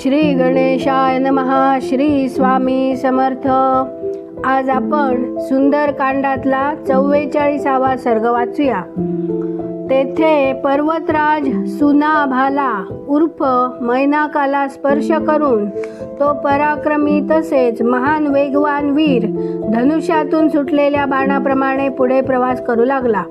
श्री गणेशाय नमहा श्री स्वामी समर्थ. आज आपण सुंदरकांडातला चव्वेचाळीसावा सर्ग वाचूया. तेथे पर्वतराज सुनाभाला उर्फ मैनाकाला स्पर्श करून तो पराक्रमी तसेच महान वेगवान वीर धनुष्यातून सुटलेल्या बाणाप्रमाणे पुढे प्रवास करू लागला.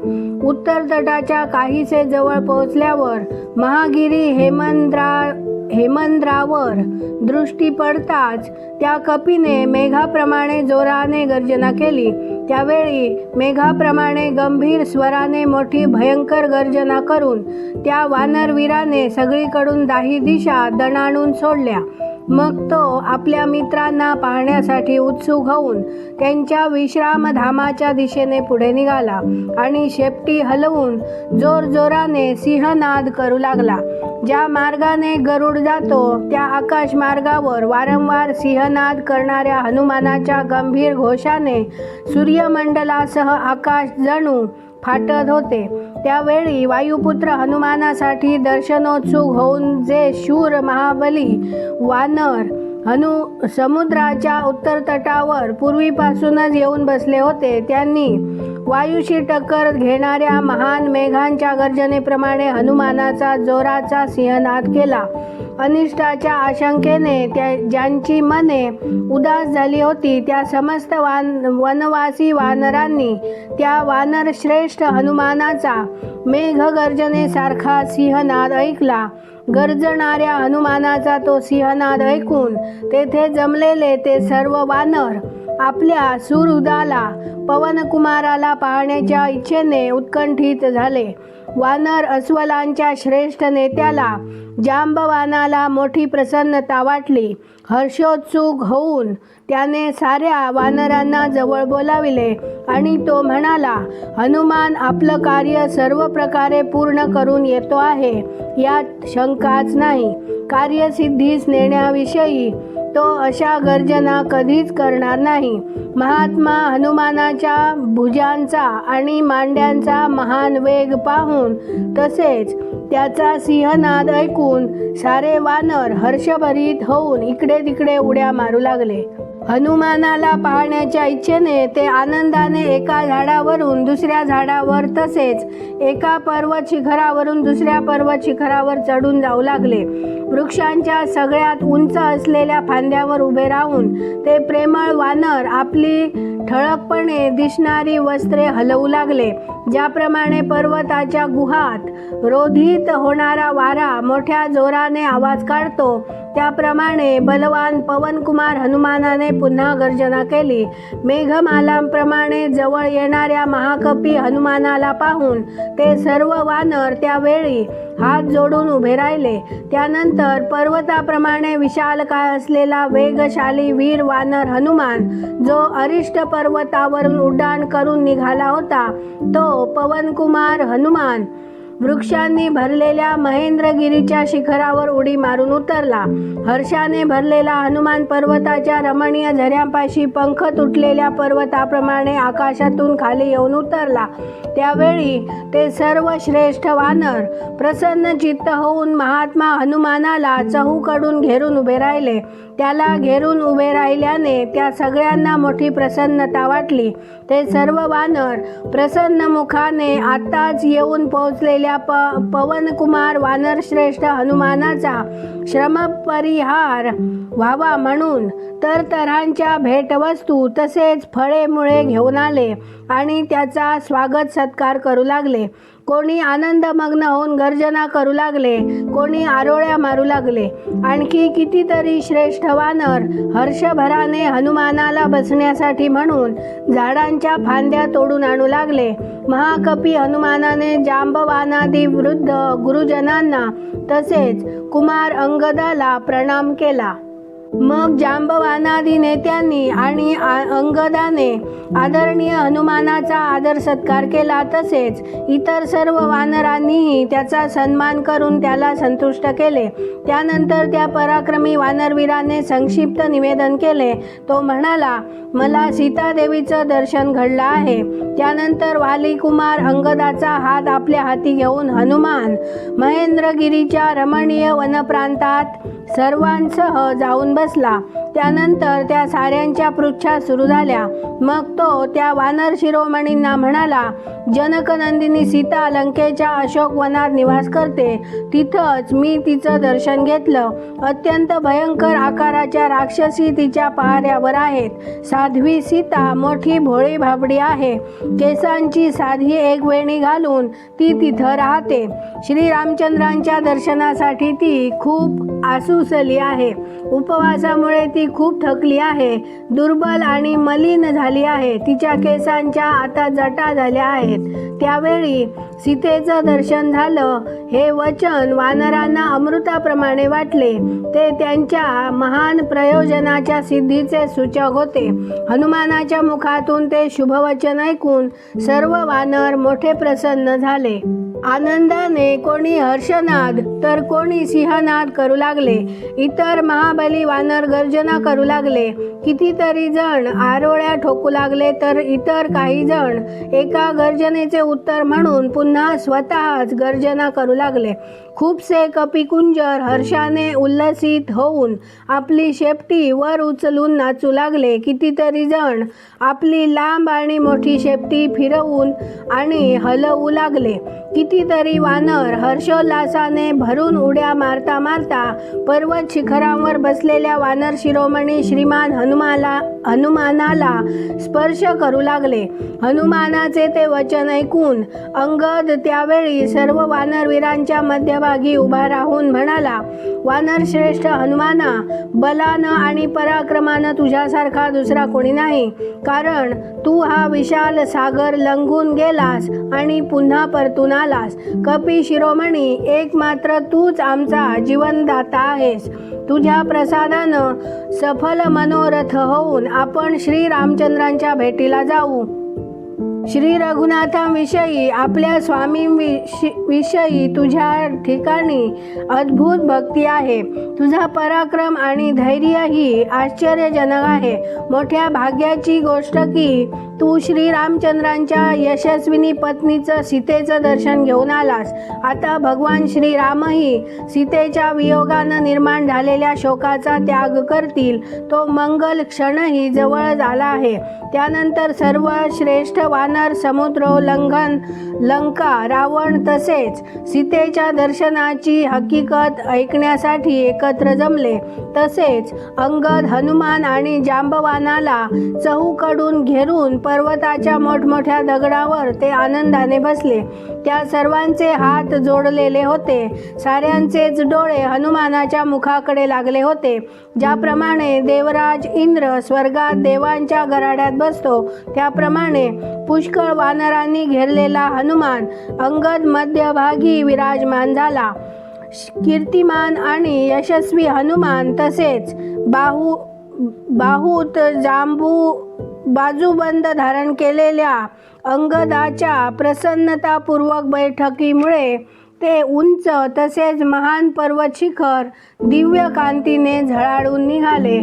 उत्तर तटाच्या काहीसे जवळ पोहोचल्यावर महागिरी हेमंद्रा हेमंद्रावर दृष्टी पडताच त्या कपीने मेघाप्रमाणे जोराने गर्जना केली. त्यावेळी मेघाप्रमाणे गंभीर स्वराने मोठी भयंकर गर्जना करून त्या वानरवीराने सगळीकडून दाही दिशा दणाणून सोडल्या. मग तो आपल्या मित्रांना पाहण्यासाठी उत्सुक होऊन त्यांच्या विश्रामधामाच्या दिशेने पुढे निघाला आणि शेपटी हलवून जोरजोराने सिंहनाद करू लागला. ज्या मार्गाने गरुड जातो त्या आकाश मार्गावर वारंवार सिंहनाद करणाऱ्या हनुमानाच्या गंभीर घोषाने सूर्यमंडलासह आकाश जणू फाटत होते. त्यावेळी वायुपुत्र हनुमानासाठी दर्शनोत्सुक होऊन जे शूर महाबली वानर हनु समुद्राच्या उत्तर तटावर पूर्वीपासूनच येऊन बसले होते. त्यांनी वायूशी टक्कर घेणाऱ्या महान मेघांच्या गर्जनेप्रमाणे हनुमानाचा जोराचा सिंहनाद केला. अनिष्टाच्या आशंकेने त्या ज्यांची मने उदास झाली होती त्या समस्त वान वनवासी वानरांनी त्या वानरश्रेष्ठ हनुमानाचा मेघगर्जनेसारखा सिंहनाद ऐकला. गर्जणाऱ्या हनुमानाचा तो सिंहनाद ऐकून तेथे जमलेले ते सर्व वानर आपल्या सुहृदाला पवनकुमाराला पाहण्याच्या इच्छेने उत्कंठित झाले. वानर अस्वलांच्या श्रेष्ठ नेत्याला जांबवानाला मोठी प्रसन्नता वाटली. हर्षोत्सुक होऊन त्याने साऱ्या वानरांना जवळ बोलाविले आणि तो म्हणाला हनुमान आपलं कार्य सर्व प्रकारे पूर्ण करून येतो आहे. यात शंकाच नाही. कार्यसिद्धीस नेण्याविषयी तो अशा गर्जना कधीच करणार नाही. महात्मा हनुमानाच्या भुजांचा आणि मांड्यांचा महान वेग पाहून तसेच त्याचा सिंहनाद ऐकून सारे वानर हर्षभरीत होऊन इकडे तिकडे उड्या मारू लागले. हनुमानाला पाहण्याच्या इच्छेने ते आनंदाने एका झाडावरून दुसऱ्या झाडावर तसेच एका पर्वत शिखरावरून दुसऱ्या पर्वत शिखरावर चढून जाऊ लागले. वृक्षांच्या सगळ्यात उंच असलेल्या फांद्यावर उभे राहून ते प्रेमळ वानर आपली ठळकपणे दिसणारी वस्त्रे हलवू लागले. ज्याप्रमाणे पर्वताच्या गुहात रोधित होणारा वारा मोठ्या जोराने आवाज काढतो त्याप्रमाणे बलवान पवनकुमार हनुमानाने पुन्हा गर्जना केली. मेघमालांप्रमाणे जवळ येणाऱ्या महाकपी हनुमानाला पाहून ते सर्व वानर त्यावेळी हात जोडून उभे राहिले. त्यानंतर पर्वताप्रमाणे विशाल काय असलेला वेगशाली वीर वानर हनुमान जो अरिष्ट पर्वतावरून उड्डाण करून निघाला होता तो पवनकुमार हनुमान वृक्षांनी भरलेल्या महेंद्रगिरीच्या शिखरावर उडी मारून उतरला. हर्षाने भरलेला हनुमान पर्वताच्या रमणीय झऱ्यांपाशी पंख तुटलेल्या पर्वताप्रमाणे आकाशातून खाली येऊन उतरला. त्यावेळी ते सर्व श्रेष्ठ वानर प्रसन्न चित्त होऊन महात्मा हनुमानाला चहूकडून घेरून उभे राहिले. त्याला घेरून उभे राहिल्याने त्या सगळ्यांना मोठी प्रसन्नता वाटली. ते सर्व वानर प्रसन्न मुखाने आत्ताच येऊन पोहोचलेल्या प पवनकुमार वानरश्रेष्ठ हनुमानाचा श्रमपरिहार व्हावा म्हणून तर तरांच्या भेटवस्तू तसेच फळेमुळे घेऊन आले आणि त्याचा स्वागत सत्कार करू लागले. कोणी आनंदमग्न होऊन गर्जना करू लागले कोणी आरोळ्या मारू लागले. आणखी कितीतरी श्रेष्ठ वानर हर्षभराने हनुमानाला बसण्यासाठी म्हणून झाडांच्या फांद्या तोडून आणू लागले. महाकपी हनुमानाने जांबवानादी वृद्ध गुरुजनांना तसेच कुमार अंगदाला प्रणाम केला. मग जांबवानादी नेत्यांनी आणि आ- अंगदाने आदरणीय हनुमानाचा आदर सत्कार केला. तसेच इतर सर्व वानरांनीही त्याचा सन्मान करून त्याला संतुष्ट केले. त्यानंतर त्या पराक्रमी वानरवीराने संक्षिप्त निवेदन केले. तो म्हणाला मला सीतादेवीचं दर्शन घडलं आहे. त्यानंतर वालीकुमार अंगदाचा हात आपल्या हाती घेऊन हनुमान महेंद्रगिरीच्या रमणीय वनप्रांतात सर्वांसह जाऊन बसला. त्यानंतर त्या साऱ्यांच्या पृच्छा सुरू झाल्या. मग तो त्या वानर शिरोमणींना म्हणाला जनकनंदिनी सीता लंकेच्या अशोक वनात निवास करते. तिथंच मी तिचं दर्शन घेतलं. अत्यंत भयंकर आकाराच्या राक्षसी तिच्या पहाऱ्यावर आहेत. साध्वी सीता मोठी भोळी भाबडी आहे. केसांची साधी एक वेणी घालून ती तिथं राहते. श्रीरामचंद्रांच्या दर्शनासाठी ती खूप आसुसली आहे. उपवासामुळे ती खूप थकली आहे. दुर्बल आणि मलिन झाली आहे. तिच्या केसांच्या आता जटा झाल्या आहेत. त्यावेळी सीतेचं दर्शन झालं. हे वचन वानरांना अमृताप्रमाणे वाटले. ते त्यांच्या महान प्रयोजनाच्या सिद्धीचे सूचक होते. हनुमानाच्या मुखातून ते शुभवचन ऐकून सर्व वानर मोठे प्रसन्न झाले. आनंदाने कोणी हर्षनाद तर कोणी सिंहनाद करू लागले. इतर महाबली वानर गर्जना करू लागले. कितीतरी जण आरोळ्या ठोकू लागले तर इतर काही जण एका गर्जनेचे उत्तर म्हणून पुन्हा स्वतःच गर्जना करू लागले. खूपसे कपिकुंजर हर्षाने उल्लसित होऊन आपली शेपटी वर उचलून नाचू लागले. कितीतरी जण आपली लांब आणि मोठी शेपटी फिरवून आणि हलवू लागले. कितीतरी वानर हर्षोल्लासाने भरून उड्या मारता मारता पर्वत शिखरांवर बसलेल्या वानर शिरोमणी श्रीमान हनुमाला हनुमानाला स्पर्श करू लागले. हनुमानाचे ते वचन ऐकून अंगद त्यावेळी सर्व वानरवीरांच्या मध्यभागी उभा राहून म्हणाला वानर श्रेष्ठ हनुमाना बलानं आणि पराक्रमानं तुझ्यासारखा दुसरा कोणी नाही. कारण तू हा विशाल सागर लंघून गेलास आणि पुन्हा परतून आला. आलास कपी शिरोमणी एक मात्र तूच आमचा जीवनदाता आहेस. तुझ्या प्रसादानं सफल मनोरथ होऊन आपण श्री रामचंद्रांच्या भेटीला जाऊ. श्री रघुनाथांविषयी आपल्या स्वामी विषयी तुझ्या ठिकाणी अद्भुत भक्ती आहे. तुझा पराक्रम आणि धैर्य ही आश्चर्यजनक आहे. मोठ्या भाग्याची गोष्ट की तू श्री रामचंद्रांच्या यशस्विनी पत्नीचं सीतेचं दर्शन घेऊन आलास. आता भगवान श्रीरामही सीतेच्या वियोगानं निर्माण झालेल्या शोकाचा त्याग करतील. तो मंगल क्षणही जवळ झाला आहे. त्यानंतर सर्व श्रेष्ठ वान वानर समुद्रोल्लंघन लंका रावण तसेच सीतेच्या दर्शनाची हकीकत ऐकण्यासाठी एकत्र जमले. तसेच अंगद हनुमान आणि जांबवानाला चहूकडून घेरून पर्वताच्या मोठमोठ्या दगडावर ते आनंदाने बसले. त्या सर्वांचे हात जोडलेले होते. साऱ्यांचेच डोळे हनुमानाच्या मुखाकडे लागले होते. ज्याप्रमाणे देवराज इंद्र स्वर्गात देवांच्या गराड्यात बसतो त्याप्रमाणे पुष्कळ वानरांनी घेरलेला हनुमान अंगद मध्यभागी विराजमान झाला. कीर्तिमान आणि यशस्वी हनुमान तसेच बाहू बाहूत जांबू बाजूबंद धारण केलेल्या अंगदाच्या प्रसन्नतापूर्वक बैठकीमुळे ते उंच तसेच महान पर्वत शिखर दिव्य कांतीने झळाळून निघाले.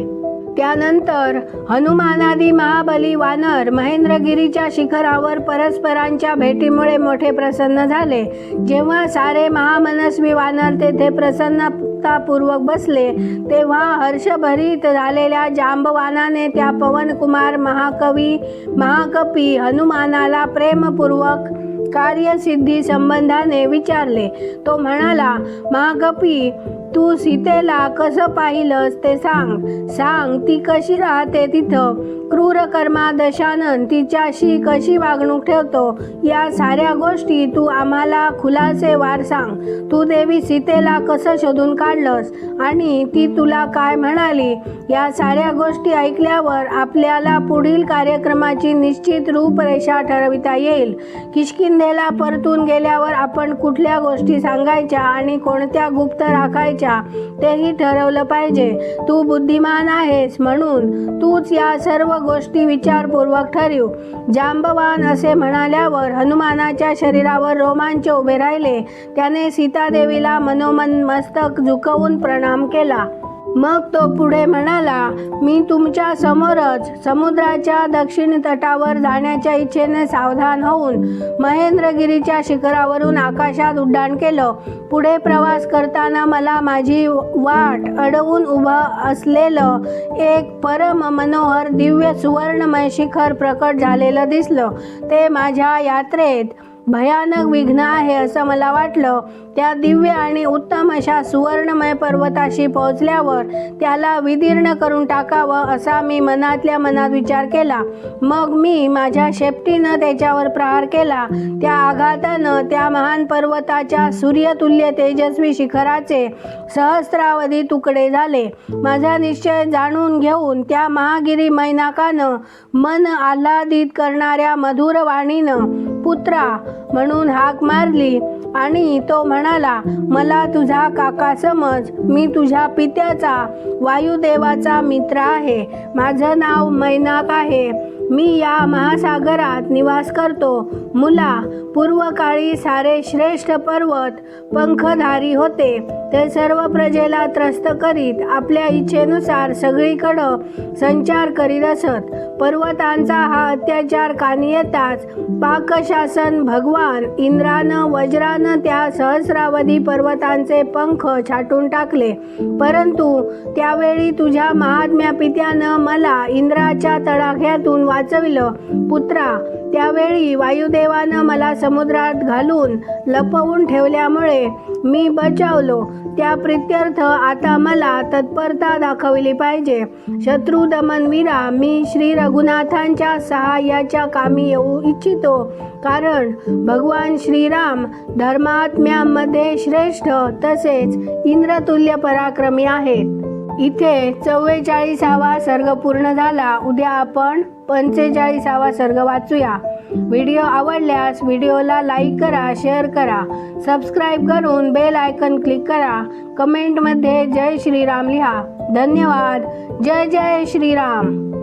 त्यानंतर हनुमानादी महाबली वानर महेंद्रगिरीच्या शिखरावर परस्परांच्या भेटीमुळे मोठे प्रसन्न झाले. जेव्हा सारे महामनस्वी वानर तेथे प्रसन्नतापूर्वक बसले तेव्हा हर्षभरीत झालेल्या जांबवानाने त्या पवनकुमार महाकवी महाकपी हनुमानाला प्रेमपूर्वक कार्यसिद्धी संबंधाने विचारले. तो म्हणाला महाकपी तू सीतेला कसं पाहिलंस ते सांग. सांग ती कशी राहते तिथं? क्रूर कर्मा दशानन तिच्याशी कशी वागणूक ठेवतो? या साऱ्या गोष्टी तू आम्हाला खुलासे वार सांग. तू देवी सीतेला कसं शोधून काढलंस? आणि ती तुला काय म्हणाली? या साऱ्या गोष्टी ऐकल्यावर आपल्याला पुढील कार्यक्रमाची निश्चित रूपरेषा ठरविता येईल. किष्किंधेला परतून गेल्यावर आपण कुठल्या गोष्टी सांगायच्या आणि कोणत्या गुप्त राखायच्या तेही ठरवलं पाहिजे. तू बुद्धिमान आहेस म्हणून तूच या सर्व गोष्टी विचारपूर्वक ठरवू. जांबवान असे म्हणाल्यावर हनुमानाच्या शरीरावर रोमांच उभे राहिले. त्याने सीतादेवीला मनोमन मस्तक झुकवून प्रणाम केला. मग तो पुढे म्हणाला मी तुमच्या समोरच समुद्राच्या दक्षिण तटावर जाण्याच्या इच्छेने सावधान होऊन महेंद्रगिरीच्या शिखरावरून आकाशात उड्डाण केलं. पुढे प्रवास करताना मला माझी वाट अडवून उभं असलेलं एक परम मनोहर दिव्य सुवर्णमय शिखर प्रकट झालेलं दिसलं. ते माझ्या यात्रेत भयानक विघ्न आहे असं मला वाटलं. त्या दिव्य आणि उत्तम अशा सुवर्णमय पर्वताशी पोहोचल्यावर त्याला विदीर्ण करून टाकावं असा मी मनातल्या मनात विचार केला. मग मी माझ्या शेपटीनं त्याच्यावर प्रहार केला. त्या आघातानं त्या महान पर्वताच्या सूर्यतुल्य तेजस्वी शिखराचे सहस्रावधी तुकडे झाले. माझा निश्चय जाणून घेऊन त्या महागिरी मैनाकानं मन आल्हादित करणाऱ्या मधुर वाणीनं पुत्रा म्हणून हाक मारली आणि तो म्हणाला मला तुझा काका समज मी तुझ्या पित्याचा वायुदेवाचा मित्र आहे. माझं नाव मैनाक आहे. मी या महासागरात निवास करतो. मुला पूर्वकाळी सारे श्रेष्ठ पर्वत पंखधारी होते. ते सर्व प्रजेला त्रस्त करीत आपल्या इच्छेनुसार सगळीकडं संचार करीत असत. पर्वतांचा हा अत्याचार कानी येताच पाकशासन भगवान इंद्रानं वज्रानं त्या सहस्रावधी पर्वतांचे पंख छाटून टाकले. परंतु त्यावेळी तुझ्या महात्म्या पित्यानं मला इंद्राच्या तडाख्यातून वाचविलं. पुत्रा त्यावेळी वायुदेवानं मला समुद्रात घालून लपवून ठेवल्यामुळे मी बचावलो. त्या प्रित्यर्थ आता मला तत्परता दाखवली पाहिजे. शत्रू दमनवीरा मी श्री रघुनाथांच्या सहाय्याच्या कामी येऊ इच्छितो. कारण भगवान श्रीराम धर्मात्म्यामध्ये श्रेष्ठ तसेच इंद्रतुल्य पराक्रमी आहेत. इथे चव्वेचाळीसावा सर्ग पूर्ण झाला. उद्या आपण पंचेचाळीसावा सर्ग वाचूया. व्हिडिओ आवडल्यास व्हिडिओला लाईक करा शेअर करा. सबस्क्राईब करून बेल आयकन क्लिक करा. कमेंटमध्ये जय श्रीराम लिहा. धन्यवाद. जय जय श्रीराम.